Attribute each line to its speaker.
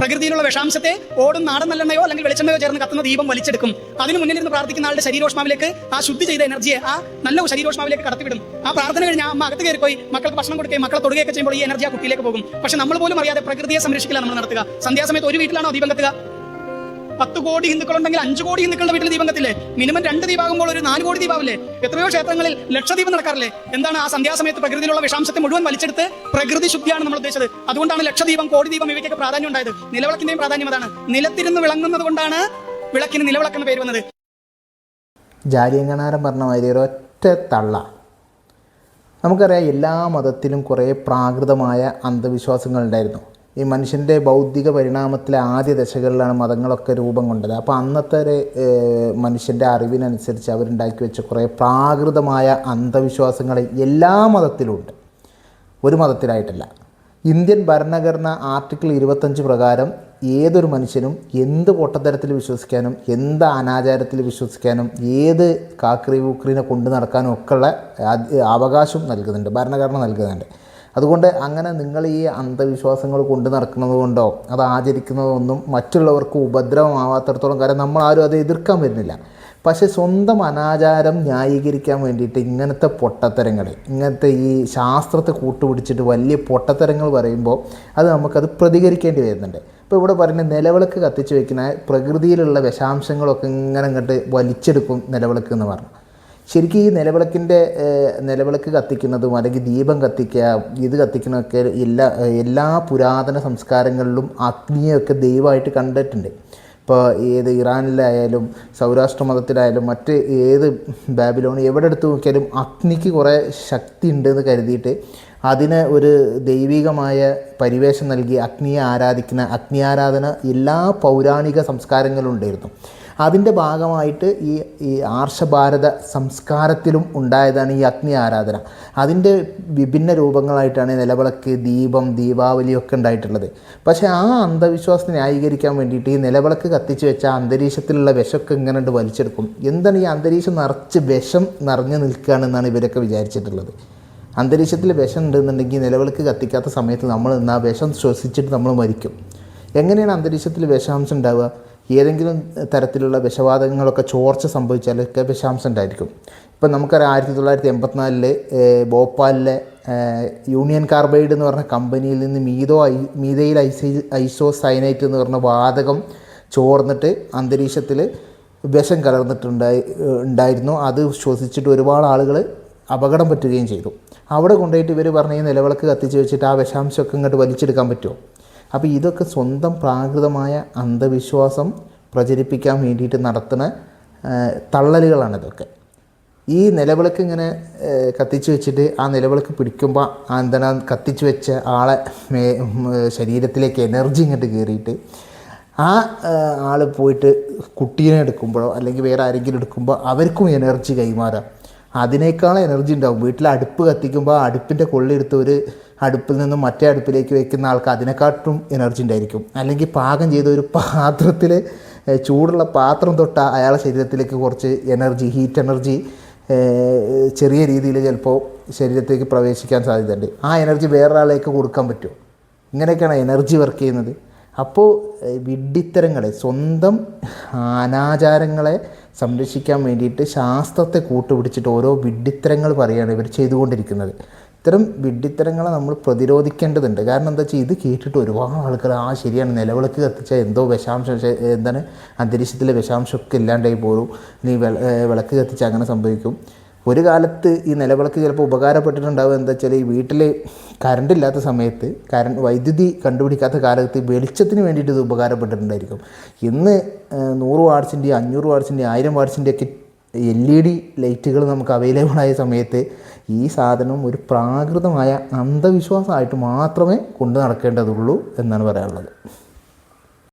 Speaker 1: പ്രകൃതിയിലുള്ള വിഷാംശത്തെ ഓടും നാടൻ നല്ലെണ്ണയോ അല്ലെങ്കിൽ വെളിച്ചെണ്ണയോ ചേർന്ന് കത്തുന്ന ദീപം വലിച്ചെടുക്കും. അതിന് മുന്നിൽ നിന്ന് പ്രാർത്ഥിക്കുന്ന ആളുടെ ശരീരോഷ്മാവിലേക്ക് ആ ശുദ്ധി ചെയ്ത എനർജിയെ ആ നല്ല ശരീരോഷ്മാവിലേക്ക് കടത്തിവിടും. ആ പ്രാർത്ഥന കഴിഞ്ഞ് ആ അമ്മ അകത്ത് പോയി മക്കൾക്ക് ഭക്ഷണം കൊടുക്കുകയും മക്കളെ തൊടുകയൊക്കെ ചെയ്യുമ്പോൾ ഈ എനർജി ആ കുട്ടിയിലേക്ക് പോകും. പക്ഷെ നമ്മൾ പോലും അറിയാതെ പ്രകൃതിയെ സംരക്ഷിക്കില്ല നമ്മൾ നടത്തുക. സന്ധ്യാസമയത്ത് ഒരു വീട്ടിലാണോ ദീപം കത്തുക? പത്ത് കോടി ഹിന്ദുക്കളുണ്ടെങ്കിൽ അഞ്ചു കോടി ഹിന്ദുക്കളുടെ വീട്ടിൽ ദീപം കത്തില്ലേ മിനിമം രണ്ട് ദീപാകുമ്പോൾ ഒരു നാല് കോടി ദീപാവില്ലേ? എത്രയോ ക്ഷേത്രങ്ങളിൽ ലക്ഷദീപം നടക്കാറില്ലേ? എന്താണ് ആ സന്ധ്യാസമയത്ത് പ്രകൃതിയിലുള്ള വിഷാംശത്തെ മുഴുവൻ വലിച്ചെടുത്ത് പ്രകൃതി ശുദ്ധിയാണ് നമ്മൾ ഉദ്ദേശിച്ചത്. അതുകൊണ്ടാണ് ലക്ഷദീപം കോടി ദീപം ഇവയ്ക്കൊക്കെ പ്രാധാന്യം ഉണ്ടായത്. നിലവിളക്കിന്റെയും പ്രാധാന്യം അതാണ്. നിലത്തിരുന്ന് വിളങ്ങുന്നത് കൊണ്ടാണ് വിളക്കിന് നിലവിളക്കെന്ന് പേര് വന്നത്.
Speaker 2: ജാരിയങ്ങണാരം പറഞ്ഞ മാതിരി ഒരൊറ്റ തള്ള. നമുക്കറിയാം എല്ലാ മതത്തിലും കുറേ പ്രാകൃതമായ അന്ധവിശ്വാസങ്ങളുണ്ടായിരുന്നു ഈ മനുഷ്യന്റെ ബൗദ്ധിക പരിണാമത്തിലെ ആദ്യ ദശകളിലാണ് മതങ്ങളൊക്കെ രൂപം കൊണ്ടത്. അപ്പോൾ അന്നത്തെ ഒരു മനുഷ്യന്റെ അറിവിനനുസരിച്ച് അവരുണ്ടാക്കി വെച്ച കുറേ പ്രാകൃതമായ അന്ധവിശ്വാസങ്ങൾ എല്ലാ മതത്തിലുമുണ്ട് ഒരു മതത്തിലായിട്ടല്ല. ഇന്ത്യൻ ഭരണഘടന ആർട്ടിക്കിൾ ഇരുപത്തഞ്ച് പ്രകാരം ഏതൊരു മനുഷ്യനും എന്ത് പൊട്ടത്തരത്തിൽ വിശ്വസിക്കാനും എന്ത് അനാചാരത്തിൽ വിശ്വസിക്കാനും ഏത് കാക്രി കൂക്രീനെ കൊണ്ടു നടക്കാനും ഒക്കെയുള്ള അവകാശം നൽകുന്നുണ്ട് ഭരണഘടന നൽകുന്നുണ്ട്. അതുകൊണ്ട് അങ്ങനെ നിങ്ങൾ ഈ അന്ധവിശ്വാസങ്ങൾ കൊണ്ട് നടക്കുന്നത് കൊണ്ടോ അത് ആചരിക്കുന്നതൊന്നും മറ്റുള്ളവർക്ക് ഉപദ്രവമാവാത്തടത്തോളം കാര്യം നമ്മൾ ആരും അത് എതിർക്കാൻ വരുന്നില്ല. പക്ഷേ സ്വന്തം അനാചാരം ന്യായീകരിക്കാൻ വേണ്ടിയിട്ട് ഇങ്ങനത്തെ പൊട്ടത്തരങ്ങൾ ഇങ്ങനത്തെ ഈ ശാസ്ത്രത്തെ കൂട്ടുപിടിച്ചിട്ട് വലിയ പൊട്ടത്തരങ്ങൾ പറയുമ്പോൾ അത് നമുക്കത് പ്രതികരിക്കേണ്ടി വരുന്നുണ്ട്. ഇപ്പോൾ ഇവിടെ പറയുന്ന നിലവിളക്ക് കത്തിച്ച് വെക്കുന്ന പ്രകൃതിയിലുള്ള വിഷാംശങ്ങളൊക്കെ ഇങ്ങനെ ഇങ്ങോട്ട് വലിച്ചെടുക്കും നിലവിളക്ക് എന്ന് പറഞ്ഞു ശരിക്കും ഈ നിലവിളക്കിന്റെ നിലവിളക്ക് കത്തിക്കുന്നതും അല്ലെങ്കിൽ ദീപം കത്തിക്കുക ഇത് കത്തിക്കുന്നതൊക്കെ എല്ലാ എല്ലാ പുരാതന സംസ്കാരങ്ങളിലും അഗ്നിയൊക്കെ ദൈവമായിട്ട് കണ്ടിട്ടുണ്ട്. ഇപ്പോൾ ഏത് ഇറാനിലായാലും സൗരാഷ്ട്ര മതത്തിലായാലും മറ്റ് ഏത് ബാബിലോൺ എവിടെ എടുത്ത് നോക്കിയാലും അഗ്നിക്ക് കുറേ ശക്തി ഉണ്ടെന്ന് കരുതിയിട്ട് അതിന് ഒരു ദൈവികമായ പരിവേഷം നൽകി അഗ്നിയെ ആരാധിക്കുന്ന അഗ്നി ആരാധന എല്ലാ പൗരാണിക സംസ്കാരങ്ങളും ഉണ്ടായിരുന്നു. അതിന്റെ ഭാഗമായിട്ട് ഈ ഈ ആർഷഭാരത സംസ്കാരത്തിലും ഉണ്ടായതാണ് ഈ അഗ്നി ആരാധന. അതിന്റെ വിഭിന്ന രൂപങ്ങളായിട്ടാണ് നിലവിളക്ക് ദീപം ദീപാവലിയൊക്കെ ഉണ്ടായിട്ടുള്ളത്. പക്ഷേ ആ അന്ധവിശ്വാസത്തെ ന്യായീകരിക്കാൻ വേണ്ടിയിട്ട് ഈ നിലവിളക്ക് കത്തിച്ച് വെച്ച അന്തരീക്ഷത്തിലുള്ള വിഷമൊക്കെ ഇങ്ങനെ വലിച്ചെടുക്കും. എന്താണ് ഈ അന്തരീക്ഷം നിറച്ച് വിഷം നിറഞ്ഞു നിൽക്കുകയാണെന്നാണ് ഇവരൊക്കെ വിചാരിച്ചിട്ടുള്ളത്. അന്തരീക്ഷത്തിൽ വിഷം ഉണ്ടെന്നുണ്ടെങ്കിൽ നിലവിളക്ക് കത്തിക്കാത്ത സമയത്ത് നമ്മൾ ആ വിഷം ശ്വസിച്ചിട്ട് നമ്മൾ മരിക്കും. എങ്ങനെയാണ് അന്തരീക്ഷത്തിൽ വിഷാംശം ഉണ്ടാവുക? ഏതെങ്കിലും തരത്തിലുള്ള വിഷവാതകങ്ങളൊക്കെ ചോർച്ച സംഭവിച്ചാലൊക്കെ വിഷാംശം ഉണ്ടായിരിക്കും. ഇപ്പം നമുക്കറിയാം ആയിരത്തി തൊള്ളായിരത്തി എൺപത്തിനാലിൽ ഭോപ്പാലിലെ യൂണിയൻ കാർബൈഡ് എന്ന് പറഞ്ഞ കമ്പനിയിൽ നിന്ന് മീതോ ഐ മീതയിൽ ഐസൈ ഐസോ സൈനൈറ്റ് എന്ന് പറഞ്ഞ വാതകം ചോർന്നിട്ട് അന്തരീക്ഷത്തിൽ വിഷം കലർന്നിട്ടുണ്ടായി ഉണ്ടായിരുന്നു. അത് ശ്വസിച്ചിട്ട് ഒരുപാട് ആളുകൾ അപകടം പറ്റുകയും ചെയ്തു. അവിടെ കൊണ്ടുപോയിട്ട് ഇവർ പറഞ്ഞ ഈ നിലവിളക്ക് കത്തിച്ച് വെച്ചിട്ട് ആ വിഷാംശമൊക്കെ ഇങ്ങോട്ട് വലിച്ചെടുക്കാൻ പറ്റുമോ? അപ്പോൾ ഇതൊക്കെ സ്വന്തം പ്രാകൃതമായ അന്ധവിശ്വാസം പ്രചരിപ്പിക്കാൻ വേണ്ടിയിട്ട് നടത്തുന്ന തള്ളലുകളാണ് ഇതൊക്കെ ഈ നിലവിളക്ക് ഇങ്ങനെ കത്തിച്ചു വെച്ചിട്ട് ആ നിലവിളക്ക് പിടിക്കുമ്പോൾ ആ എന്താണ് കത്തിച്ച് വെച്ച ആളെ മേ ശരീരത്തിലേക്ക് എനർജി ഇങ്ങോട്ട് കയറിയിട്ട് ആ ആൾ പോയിട്ട് കുട്ടീനെ എടുക്കുമ്പോഴോ അല്ലെങ്കിൽ വേറെ ആരെങ്കിലും എടുക്കുമ്പോൾ അവർക്കും എനർജി കൈമാറാം. അതിനേക്കാൾ എനർജി ഉണ്ടാവും. വീട്ടിൽ അടുപ്പ് കത്തിക്കുമ്പോൾ അടുപ്പിന്റെ കൊള്ളെടുത്ത് ഒരു അടുപ്പിൽ നിന്നും മറ്റേ അടുപ്പിലേക്ക് വെക്കുന്ന ആൾക്ക് അതിനെക്കാട്ടും എനർജി ഉണ്ടായിരിക്കും. അല്ലെങ്കിൽ പാകം ചെയ്ത ഒരു പാത്രത്തിൽ ചൂടുള്ള പാത്രം തൊട്ട അയാളുടെ ശരീരത്തിലേക്ക് കുറച്ച് എനർജി ഹീറ്റ് എനർജി ചെറിയ രീതിയിൽ ചിലപ്പോൾ ശരീരത്തേക്ക് പ്രവേശിക്കാൻ സാധ്യതയുണ്ട്. ആ എനർജി വേറൊരാളേക്ക് കൊടുക്കാൻ പറ്റും ഇങ്ങനെയൊക്കെയാണ് എനർജി വർക്ക് ചെയ്യുന്നത്. അപ്പോൾ വിഡ്ഢിത്തരങ്ങളെ സ്വന്തം അനാചാരങ്ങളെ സംരക്ഷിക്കാൻ വേണ്ടിയിട്ട് ശാസ്ത്രത്തെ കൂട്ടുപിടിച്ചിട്ട് ഓരോ വിഡ്ഢിത്തരങ്ങൾ പറയുകയാണ് ഇവർ ചെയ്തുകൊണ്ടിരിക്കുന്നത്. ഇത്തരം വിഡ്ഢിത്തരങ്ങളെ നമ്മൾ പ്രതിരോധിക്കേണ്ടതുണ്ട്. കാരണം എന്താ വെച്ചാൽ ഇത് കേട്ടിട്ട് ഒരുപാട് ആൾക്കാർ ആ ശരിയാണ് നിലവിളക്ക് കത്തിച്ചാൽ എന്തോ വിഷാംശം എന്താണ് അന്തരീക്ഷത്തിലെ വിഷാംശമൊക്കെ ഇല്ലാണ്ടായി പോകും വിള- വിളക്ക് കത്തിച്ചാൽ അങ്ങനെ സംഭവിക്കും. ഒരു കാലത്ത് ഈ നിലവിളക്ക് ചിലപ്പോൾ ഉപകാരപ്പെട്ടിട്ടുണ്ടാവുക എന്താ വെച്ചാൽ ഈ വീട്ടിൽ കറണ്ട് ഇല്ലാത്ത സമയത്ത് കറണ്ട് വൈദ്യുതി കണ്ടുപിടിക്കാത്ത കാലത്ത് വെളിച്ചത്തിന് വേണ്ടിയിട്ട് ഇത് ഉപകാരപ്പെട്ടിട്ടുണ്ടായിരിക്കും. ഇന്ന് നൂറ് വാട്സിന്റെ അഞ്ഞൂറ് വാട്സിന്റെ ആയിരം വാട്സിന്റെ ഒക്കെ എൽ ഇ ഡി ലൈറ്റുകൾ നമുക്ക് അവൈലബിൾ ആയ സമയത്ത് ഈ സാധനം ഒരു പ്രാകൃതമായ അന്ധവിശ്വാസമായിട്ട് മാത്രമേ കൊണ്ടു നടക്കേണ്ടതുള്ളൂ എന്നാണ് പറയാനുള്ളത്.